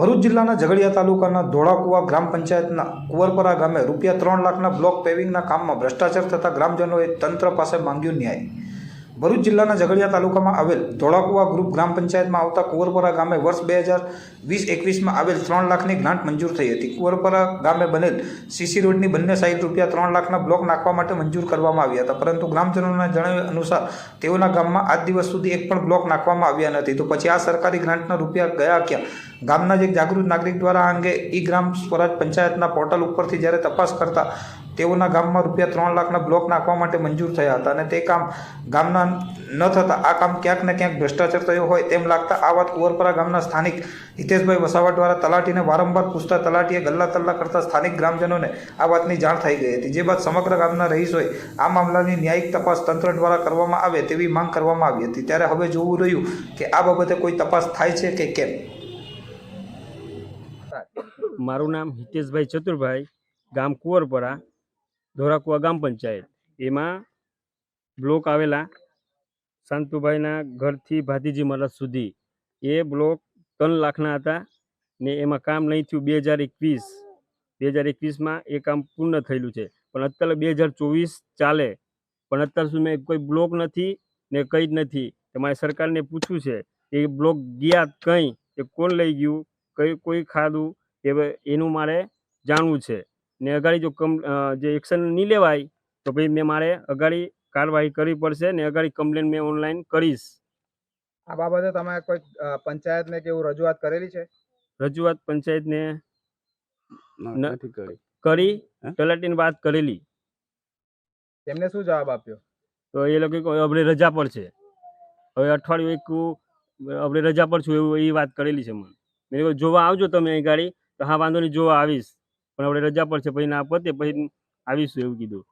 ભરૂચ જિલ્લાના ઝઘડિયા તાલુકાના ધોળાકુવા ગ્રામ પંચાયતના કુંવરપરા ગામે રૂપિયા ત્રણ લાખના બ્લોક પેવિંગના કામમાં ભ્રષ્ટાચાર થતા ગ્રામજનોએ તંત્ર પાસે માંગ્યો ન્યાય. ભરૂચ જિલ્લાના ઝઘડિયા તાલુકામાં આવેલ ધોળાકુવા ગ્રુપ ગ્રામ પંચાયતમાં આવતા કુંવરપરા ગામે વર્ષ બે હજાર વીસ એકવીસમાં આવેલ ત્રણ લાખની ગ્રાન્ટ મંજૂર થઈ હતી. કુંવરપરા ગામે બનેલ સીસી રોડની બંને સાઈડ રૂપિયા ત્રણ લાખના બ્લોક નાખવા માટે મંજૂર કરવામાં આવ્યા હતા. પરંતુ ગ્રામજનોના જણાવ્યા અનુસાર તેઓના ગામમાં આજ દિવસ સુધી એક પણ બ્લોક નાખવામાં આવ્યા નથી. તો પછી આ સરકારી ગ્રાન્ટના રૂપિયા ગયા ક્યાં? ગામના જ એક જાગૃત નાગરિક દ્વારા આ અંગે ઈ ગ્રામ સ્વરાજ પંચાયતના પોર્ટલ ઉપરથી જ્યારે તપાસ કરતા તેઓના ગામમાં રૂપિયા ત્રણ લાખના બ્લોક નાખવા માટે મંજૂર થયા હતા અને તે કામ ગામના ન થતાં આ કામ ક્યાંક ને ક્યાંક ભ્રષ્ટાચાર થયો હોય તેમ લાગતા આ વાત કુંવરપરા ગામના સ્થાનિક હિતેશભાઈ વસાવા દ્વારા તલાટીને વારંવાર પૂછતા તલાટીએ ગલ્લા તલ્લા કરતા સ્થાનિક ગ્રામજનોને આ વાતની જાણ થઈ ગઈ હતી. જે બાદ સમગ્ર ગામના રહીશોએ આ મામલાની ન્યાયિક તપાસ તંત્ર દ્વારા કરવામાં આવે તેવી માંગ કરવામાં આવી હતી. ત્યારે હવે જોવું રહ્યું કે આ બાબતે કોઈ તપાસ થાય છે કે કેમ? મારું નામ હિતેશભાઈ ચતુરભાઈ, ગામ કુંવરપરા, ધોરાકુવા ગામ પંચાયત. એમાં બ્લોક આવેલા શાંતુભાઈના ઘરથી ભાતીજી મહારાજ સુધી. એ બ્લોક ત્રણ લાખના હતા ને એમાં કામ નહીં થયું. બે હજાર એકવીસ, બે હજાર એકવીસમાં એ કામ પૂર્ણ થયેલું છે. પણ અત્યારે બે હજાર ચોવીસ ચાલે. પણ અત્યાર સુધી કોઈ બ્લોક નથી ને કંઈ જ નથી. તમારે સરકારને પૂછવું છે એ બ્લોક ગયા કંઈ? એ કોણ લઈ ગયું? કઈ કોઈ ખાધું? બ- એનું મારે જાણવું છે. ને અગાડી જો કમ જે એક્શન નહીં લેવાય તો ભાઈ મેં મારે અગાડી કાર્યવાહી કરવી પડશે ને અગાડી કમ્પ્લેન મેં ઓનલાઈન કરીશ. આ બાબતે તમે કોઈ પંચાયતને કે એવું રજૂઆત કરેલી છે? રજૂઆત પંચાયતને નથી કરી. કરી. હે? વાત કરેલી. તેમને શું જવાબ આપ્યો? તો એ લોકો આપણે રજા પર છે. હવે અઠવાડિયું એક આપણે રજા પર છું એવું એ વાત કરેલી છે મને. મેં જોવા આવજો તમે અહીં ગાડી. તો હા, વાંધો નહીં, જોવા આવીશ. પણ આપણે રજા પર છે પછી ના પતે, પછી આવીશું, એવું કીધું.